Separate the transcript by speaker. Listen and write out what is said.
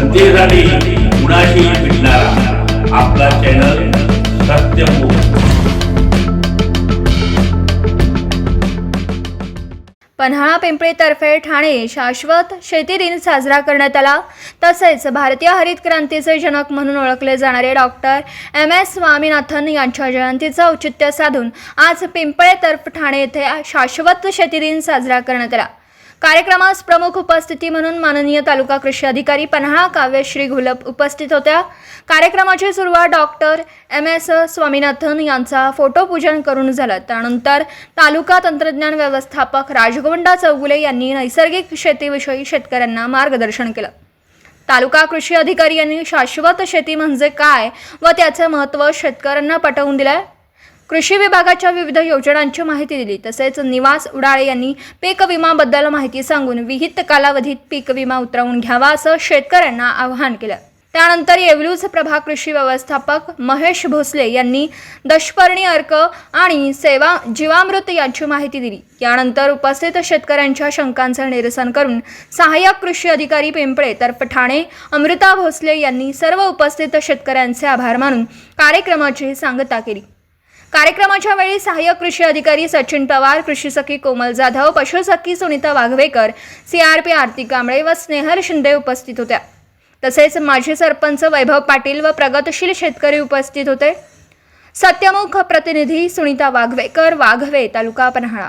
Speaker 1: जनतेसाठी कुणाशी भेटणारा. आपला चॅनल सत्यमुख
Speaker 2: पन्हाळा पिंपळीतर्फे ठाणे शाश्वत शेती दिन साजरा करण्यात आला. तसेच भारतीय हरित क्रांतीचे जनक म्हणून ओळखले जाणारे डॉक्टर एम एस स्वामीनाथन यांच्या जयंतीचं औचित्य साधून आज पिंपळेतर्फ ठाणे येथे शाश्वत शेती दिन साजरा करण्यात आला. कार्यक्रमास प्रमुख उपस्थिती म्हणून माननीय तालुका कृषी अधिकारी पन्हाळा काव्यश्री घुलप उपस्थित होत्या. कार्यक्रमाची सुरुवात डॉक्टर एम एस स्वामीनाथन यांचा फोटोपूजन करून झालं. त्यानंतर तालुका तंत्रज्ञान व्यवस्थापक राजगोंडा चौगुले यांनी नैसर्गिक शेतीविषयी शेतकऱ्यांना मार्गदर्शन केलं. तालुका कृषी अधिकारी यांनी शाश्वत शेती म्हणजे काय व त्याचं महत्त्व शेतकऱ्यांना पटवून दिलंय? कृषी विभागाच्या विविध योजनांची माहिती दिली. तसेच निवास उडाळे यांनी पीक विमाबद्दल माहिती सांगून विहित कालावधीत पीक विमा उतरवून घ्यावा असं शेतकऱ्यांना आवाहन केलं. त्यानंतर येवलूज प्रभा कृषी व्यवस्थापक महेश भोसले यांनी दशपर्णी अर्क आणि सेवा जीवामृत यांची माहिती दिली. यानंतर उपस्थित शेतकऱ्यांच्या शंकांचं निरसन करून सहाय्यक कृषी अधिकारी पिंपळे तर ठाणे अमृता भोसले यांनी सर्व उपस्थित शेतकऱ्यांचे आभार मानून कार्यक्रमाची सांगता केली. कार्यक्रमाच्या वेळी सहाय्यक कृषी अधिकारी सचिन पवार कृषी सखी कोमल जाधव पशुसखी सुनीता वाघवेकर सीआरपी आरती कांबळे व स्नेहल शिंदे उपस्थित होत्या. तसेच माजी सरपंच वैभव पाटील व प्रगतशील शेतकरी उपस्थित होते. सत्यमुख प्रतिनिधी सुनीता वाघवेकर वाघवे तालुका पन्हाळा.